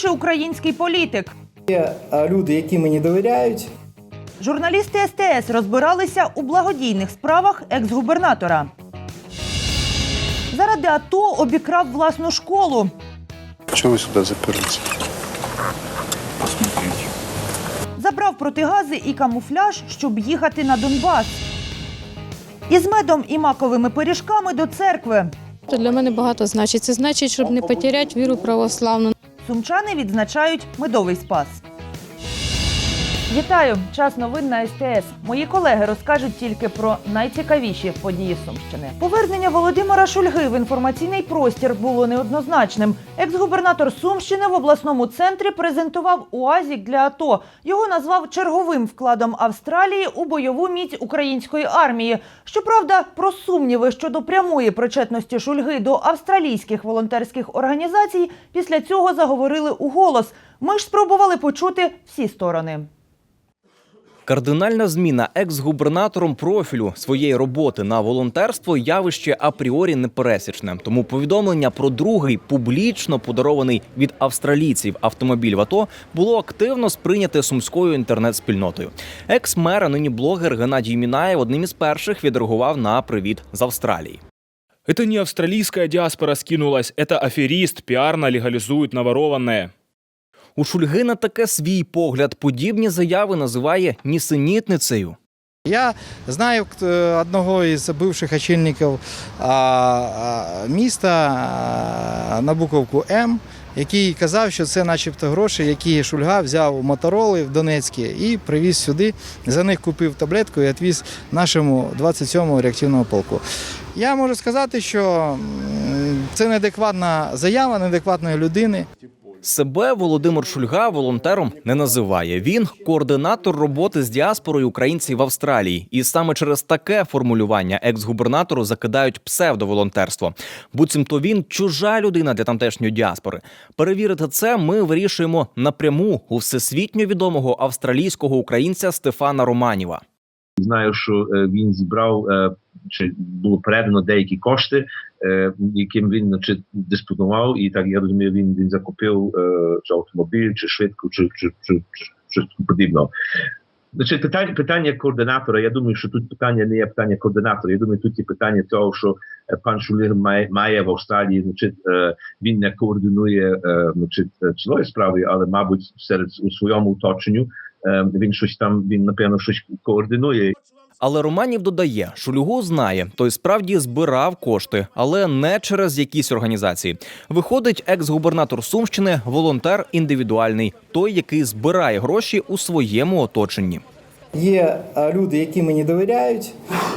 з український політик. Є люди, які мені довіряють. Журналісти СТС розбиралися у благодійних справах екс-губернатора. Заради АТО обікрав власну школу. Чего вы сюда заперлись? Забрав протигази і камуфляж, щоб їхати на Донбас. Із медом і маковими пиріжками до церкви. Це для мене багато значить. Це значить, щоб не потеряти віру православну. Сумчани відзначають медовий спас. Вітаю! Час новин на СТС. Мої колеги розкажуть тільки про найцікавіші події Сумщини. Повернення Володимира Шульги в інформаційний простір було неоднозначним. Екс-губернатор Сумщини в обласному центрі презентував УАЗік для АТО. Його назвав черговим вкладом Австралії у бойову міць української армії. Щоправда, про сумніви щодо прямої причетності Шульги до австралійських волонтерських організацій після цього заговорили у голос. Ми ж спробували почути всі сторони. Кардинальна зміна екс-губернатором профілю своєї роботи на волонтерство явище апріорі непересічне. Тому повідомлення про другий публічно подарований від австралійців автомобіль в АТО було активно сприйняте сумською інтернет-спільнотою. Екс-мер, а нині блогер Геннадій Мінаєв одним із перших відреагував на привіт з Австралії. Это не австралийская диаспора скинулась, это аферист пиарно легализует наворованное. У Шульги на таке свій погляд подібні заяви називає нісенітницею. Я знаю е, одного із бивших очільників міста на буковку М, який казав, що це начебто гроші, які Шульга взяв у Мотороли в Донецькі і привіз сюди. За них купив таблетку і відвіз нашому 27-му реактивному полку. Я можу сказати, що це неадекватна заява неадекватної людини. Себе Володимир Шульга волонтером не називає. Він координатор роботи з діаспорою українців в Австралії, і саме через таке формулювання екс-губернатору закидають псевдоволонтерство. Буцімто він чужа людина для тамтешньої діаспори. Перевірити це ми вирішуємо напряму у всесвітньо відомого австралійського українця Стефана Романіва. Знаю, що е, він зібрав е, чи було передано деякі кошти, е, яким він значить, диспонував, і так я розумію, він, він закупив чи автомобіль, чи швидко, чи, чи, чи, чи щось подібного. Значить, питання, питання координатора. Я думаю, що тут питання не є питання координатора. Я думаю, тут є питання того, що пан Шулір має, має в Австралії, значить, він не координує значить, цілої справи, але, мабуть, серед у своєму оточенню він щось там, він напевно щось координує. Але Романів додає, Шульгу знає, той справді збирав кошти, але не через якісь організації. Виходить, екс-губернатор Сумщини волонтер індивідуальний, той, який збирає гроші у своєму оточенні. Є е, люди, які мені довіряють.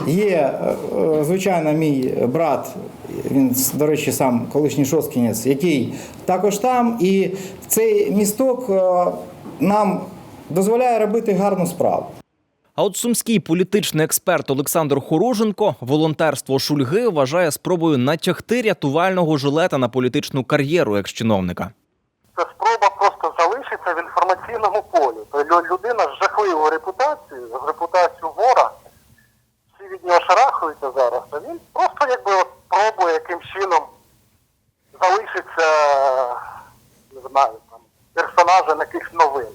Є, е, е, звичайно, мій брат, він, до речі, сам колишній шосткінець, який також там. І цей місток е, нам дозволяє робити гарну справу. А от сумський політичний експерт Олександр Хороженко волонтерство Шульги вважає спробою натягти рятувального жилета на політичну кар'єру екс-чиновника. це спроба просто залишитися в інформаційному полі. Тобто людина з жахливою репутацією, з репутацією вора, всі від нього шарахаються зараз, а він просто якби от пробує яким чином залишитися, не знаю, там, персонажем якихось новин.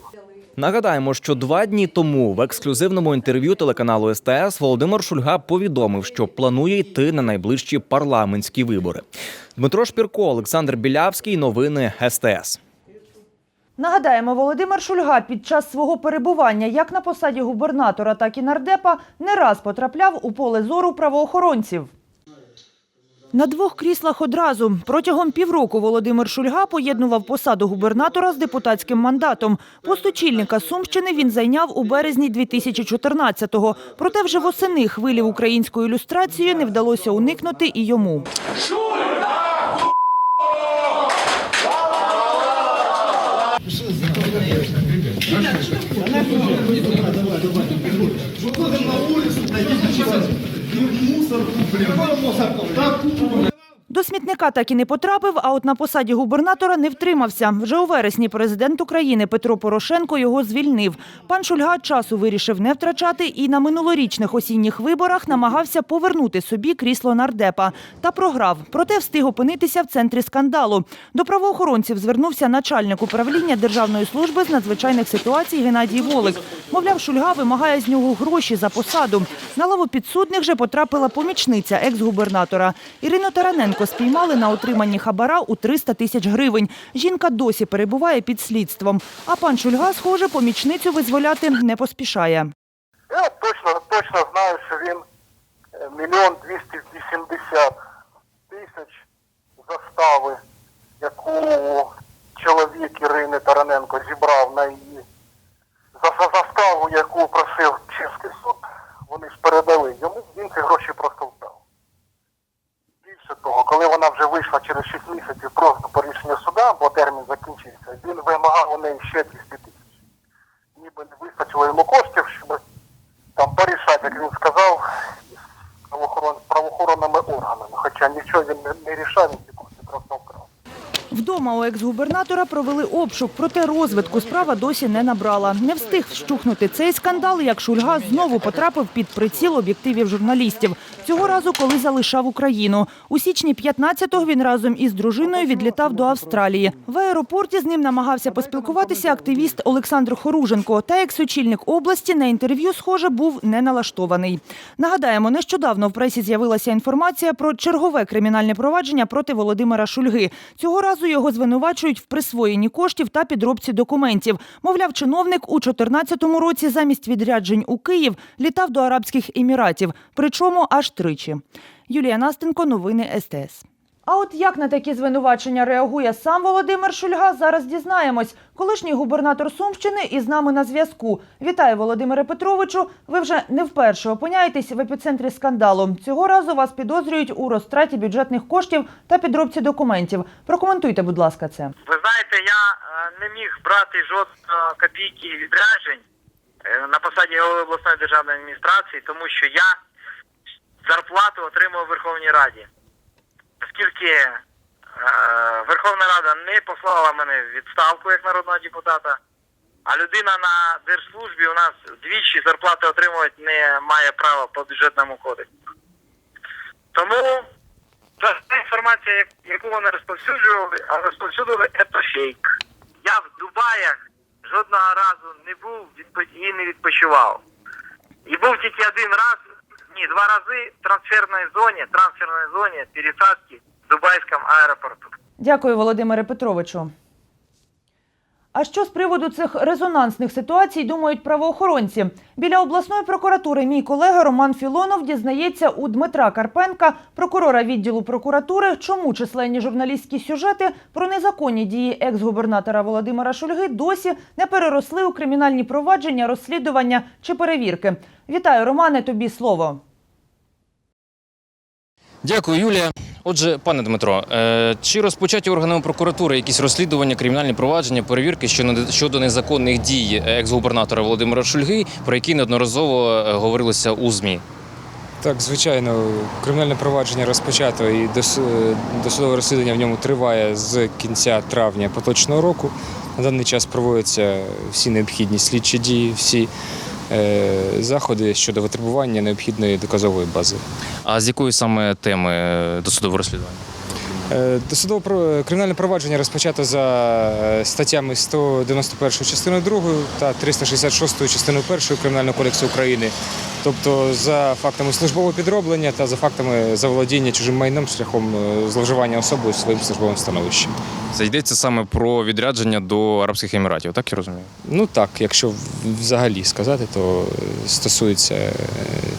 Нагадаємо, що два дні тому в ексклюзивному інтерв'ю телеканалу СТС Володимир Шульга повідомив, що планує йти на найближчі парламентські вибори. Дмитро Шпірко, Олександр Білявський. Новини СТС. Нагадаємо, Володимир Шульга під час свого перебування як на посаді губернатора, так і нардепа не раз потрапляв у поле зору правоохоронців. На двох кріслах одразу протягом півроку Володимир Шульга поєднував посаду губернатора з депутатським мандатом. Пост очільника Сумщини він зайняв у березні 2014-го. Проте вже восени хвилі української ілюстрації не вдалося уникнути і йому. До До смітника так і не потрапив, а от на посаді губернатора не втримався. Вже у вересні президент України Петро Порошенко його звільнив. Пан Шульга часу вирішив не втрачати і на минулорічних осінніх виборах намагався повернути собі крісло нардепа та програв. Проте встиг опинитися в центрі скандалу. До правоохоронців звернувся начальник управління Державної служби з надзвичайних ситуацій Геннадій Волик. Мовляв, Шульга вимагає з нього гроші за посаду. На лаву підсудних же потрапила помічниця екс-губернатора. Ірину Тараненко спіймали на отриманні хабара у 300 тисяч гривень. Жінка досі перебуває під слідством. А пан Шульга, схоже, помічницю визволяти не поспішає. Я точно, точно знаю, що він е, мільйон двісті вісімдесят тисяч застави, яку чоловік Ірини Тараненко зібрав на її за, за заставу, яку просив Чеський суд, вони ж передали йому, він ці гроші просто вдав. Більше того, коли вона вже вийшла через 6 місяців просто по рішенню суда, бо термін закінчився, він вимагав у неї ще 200 тисяч. Ніби не вистачило йому коштів, щоб там порішати, як він сказав, правоохорон, правоохоронними органами. Хоча нічого він не рішав, він просто вкрав. Вдома у екс-губернатора провели обшук, проте розвитку справа досі не набрала. Не встиг вщухнути цей скандал, як Шульга знову потрапив під приціл об'єктивів журналістів. Цього разу, коли залишав Україну. У січні 15-го він разом із дружиною відлітав до Австралії. В аеропорті з ним намагався поспілкуватися активіст Олександр Хоруженко. Та екс-очільник області на інтерв'ю, схоже, був не налаштований. Нагадаємо, нещодавно в пресі з'явилася інформація про чергове кримінальне провадження проти Володимира Шульги. Цього разу його звинувачують в присвоєнні коштів та підробці документів. Мовляв, чиновник у 2014 році замість відряджень у Київ літав до Арабських Еміратів, причому аж тричі. Юлія Настенко, новини СТС. А от як на такі звинувачення реагує сам Володимир Шульга, зараз дізнаємось. Колишній губернатор Сумщини із нами на зв'язку. Вітаю, Володимире Петровичу. Ви вже не вперше опиняєтесь в епіцентрі скандалу. Цього разу вас підозрюють у розтраті бюджетних коштів та підробці документів. Прокоментуйте, будь ласка, це. Ви знаєте, я е, не міг брати жодної копійки відряджень е, на посаді голови обласної державної адміністрації, тому що я зарплату отримав у Верховній Раді. Оскільки е, Верховна Рада не послала мене в відставку як народного депутата, а людина на держслужбі у нас двічі зарплати отримувати не має права по бюджетному кодексу. Тому та інформація, яку вони розповсюджували, а розповсюджували це фейк. Я в Дубаях жодного разу не був і не відпочивав. І був тільки один раз, ні, два рази в трансферній зоні, трансферній зоні пересадки в Дубайському аеропорту. Дякую, Володимире Петровичу. А що з приводу цих резонансних ситуацій думають правоохоронці? Біля обласної прокуратури мій колега Роман Філонов дізнається у Дмитра Карпенка, прокурора відділу прокуратури, чому численні журналістські сюжети про незаконні дії екс-губернатора Володимира Шульги досі не переросли у кримінальні провадження, розслідування чи перевірки. Вітаю, Романе, тобі слово. Дякую, Юлія. Отже, пане Дмитро, е, чи розпочаті органами прокуратури якісь розслідування, кримінальні провадження, перевірки щодо- незаконних дій екс-губернатора Володимира Шульги, про які неодноразово е, говорилося у ЗМІ? Так, звичайно, кримінальне провадження розпочато і дос- досудове розслідування в ньому триває з кінця травня поточного року. На даний час проводяться всі необхідні слідчі дії, всі е, заходи щодо витребування необхідної доказової бази. А з якої саме теми досудового досудове розслідування? Е, Досудове про- кримінальне провадження розпочато за е, статтями 191 частиною 2 та 366 частиною 1 Кримінального кодексу України. Тобто за фактами службового підроблення та за фактами заволодіння чужим майном шляхом е, зловживання особою своїм службовим становищем. Це йдеться саме про відрядження до Арабських Еміратів, так я розумію? Ну так, якщо взагалі сказати, то е, стосується е,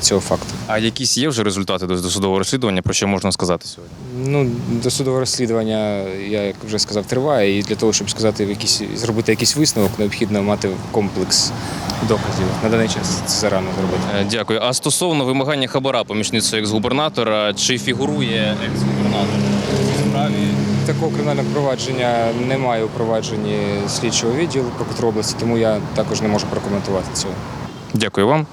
цього факту. А якісь є вже результати досудового розслідування, про що можна сказати сьогодні? Ну, досудове розслідування, я як вже сказав, триває, і для того, щоб сказати якісь, зробити якийсь висновок, необхідно мати комплекс доказів. На даний час це зарано зробити. Е, Дякую. А стосовно вимагання хабара помічницею екс-губернатора, чи фігурує екс-губернатор у справі? Такого кримінального провадження немає у провадженні слідчого відділу прокуратури області, тому я також не можу прокоментувати цього. Дякую вам.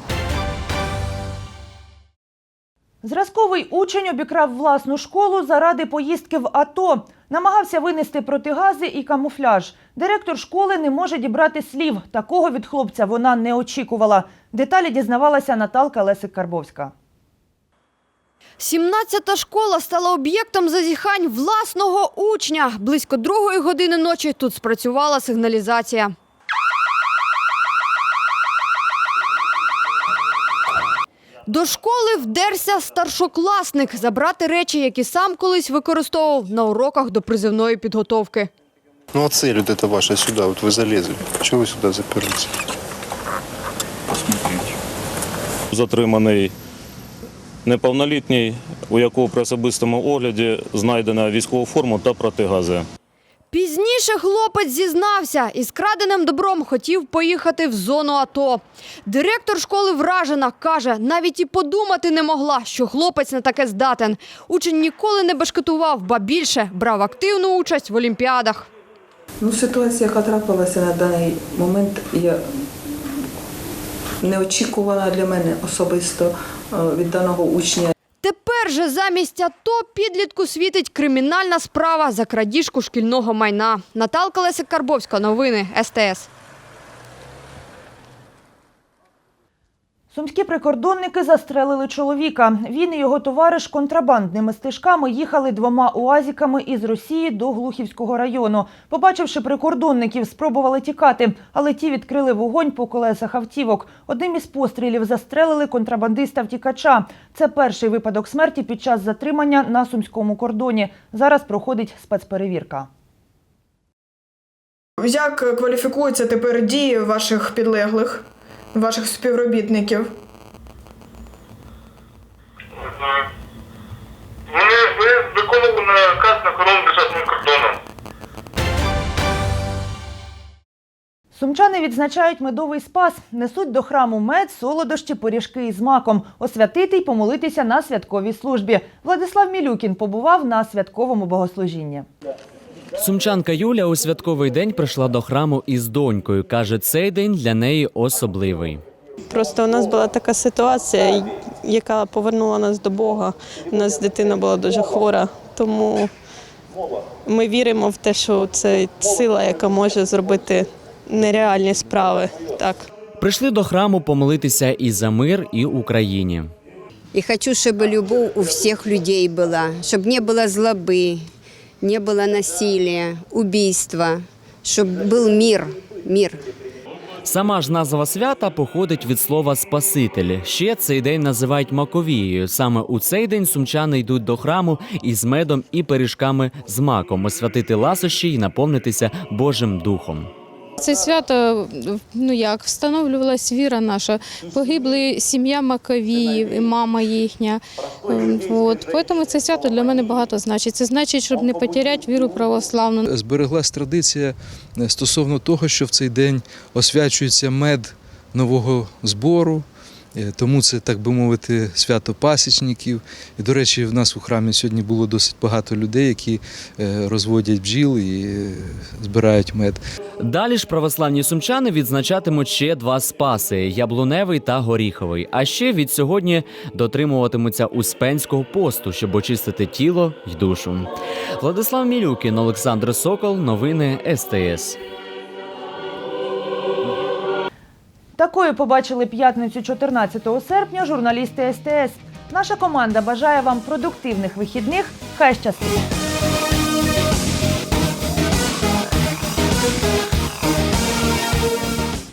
Зразковий учень обікрав власну школу заради поїздки в АТО. Намагався винести протигази і камуфляж. Директор школи не може дібрати слів. Такого від хлопця вона не очікувала. Деталі дізнавалася Наталка Лесик-Карбовська. 17-та школа стала об'єктом зазіхань власного учня. Близько другої години ночі тут спрацювала сигналізація. До школи вдерся старшокласник забрати речі, які сам колись використовував на уроках до призивної підготовки. Ну а цель вот эта ваша сюда, вот вы залезли. Чего вы сюда заперлись? затриманий неповнолітній, у якого при особистому огляді знайдена військова форма та протигази. Пізніше хлопець зізнався і з краденим добром хотів поїхати в зону АТО. Директор школи вражена, каже, навіть і подумати не могла, що хлопець на таке здатен. Учень ніколи не бешкетував, ба більше брав активну участь в олімпіадах. Ну, ситуація, яка трапилася на даний момент, є неочікувана для мене особисто е, від даного учня. Тепер же замість АТО підлітку світить кримінальна справа за крадіжку шкільного майна. Наталка Лесик Карбовська, новини СТС. Сумські прикордонники застрелили чоловіка. Він і його товариш контрабандними стежками їхали двома уазіками із Росії до Глухівського району. Побачивши прикордонників, спробували тікати, але ті відкрили вогонь по колесах автівок. Одним із пострілів застрелили контрабандиста-втікача. Це перший випадок смерті під час затримання на сумському кордоні. Зараз проходить спецперевірка. Як кваліфікуються тепер дії ваших підлеглих, ваших співробітників? Вони виконували наказ на охорону державним кордоном. Сумчани відзначають медовий спас, несуть до храму мед, солодощі, пиріжки із маком, освятити й помолитися на святковій службі. Владислав Мілюкін побував на святковому богослужінні. Сумчанка Юля у святковий день прийшла до храму із донькою. Каже, цей день для неї особливий. Просто у нас була така ситуація, яка повернула нас до Бога. У нас дитина була дуже хвора, тому ми віримо в те, що це сила, яка може зробити нереальні справи. Так. Прийшли до храму помолитися і за мир, і Україні. И хочу, чтобы любовь у всех людей была, чтобы не было злобы, не было насилия, убийства, чтобы был мир, мир. Сама ж назва свята походить від слова Спаситель. Ще цей день називають Маковією. Саме у цей день сумчани йдуть до храму із медом і пиріжками з маком, освятити ласощі і наповнитися Божим духом. Це свято ну як встановлювалась віра наша. Погибли сім'я Маковіїв, мама їхня. Ем, От тому це свято для мене багато значить. Це значить, щоб не потеряти віру православну. Збереглась традиція е, стосовно того, що в цей день освячується мед нового збору. Е, Тому це, так би мовити, свято пасічників. І, до речі, в нас у храмі сьогодні було досить багато людей, які е, розводять бджіл і е, збирають мед. Далі ж православні сумчани відзначатимуть ще два спаси яблуневий та горіховий. А ще від сьогодні дотримуватимуться успенського посту, щоб очистити тіло й душу. Владислав Мілюкін, Олександр Сокол, новини СТС. Такою побачили п'ятницю 14 серпня журналісти СТС. Наша команда бажає вам продуктивних вихідних. Хай щастить!